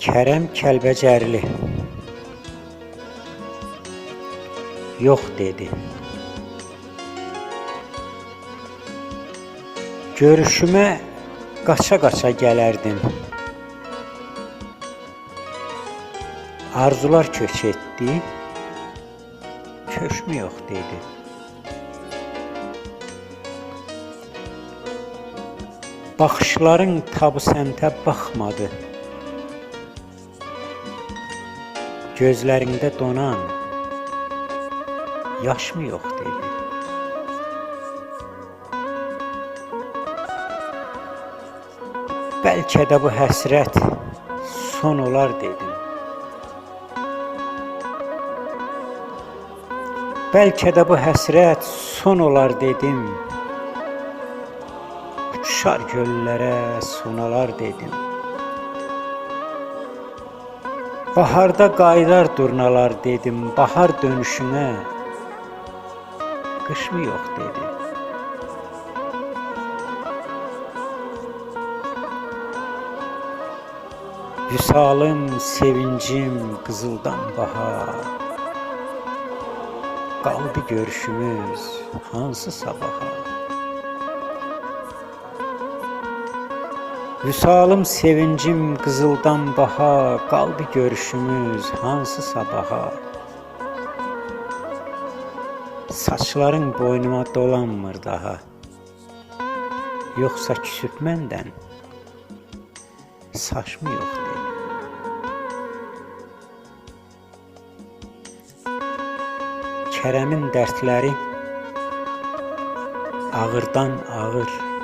Kərəm Kəlbəcərli Yox dedi. Görüşümə qaça-qaça gələrdin. Arzular köç etdi. Köşmü yox dedi. Baxışların tabı səmtə baxmadı. Gözlərində donan yaş mı yox dedi. Bəlkə də bu həsrət son olar dedim. Bəlkə də bu həsrət son olar dedim. Uçar göllərə sonalar dedim. Baharda qaydar durnalar dedim. Bahar dönüşünə qış mı yox dedi. Vüsalım, sevincim, qızıldan bahar. Qaldı görüşümüz hansı sabaha? Vüsalım, sevincim, qızıldan baha, qaldı görüşümüz hansı sabaha? Saçların boynuma dolanmır daha. Yoxsa küsüb məndən saç mı yox dedi. Kərəmin dərdləri ağırdan ağır.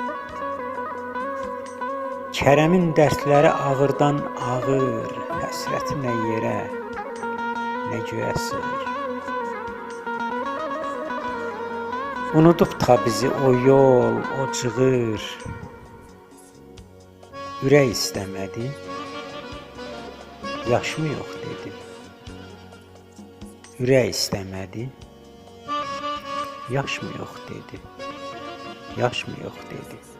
Kərəmin dərdləri ağırdan ağır. Həsrəti nə yerə, nə göyə sığır. Unudub ta bizi o yol, o cığır. Ürək istəmədi. Yaş mı yox dedi. Ürək istəmədi. Yaş mı yox dedi. Yaş mı yox dedi.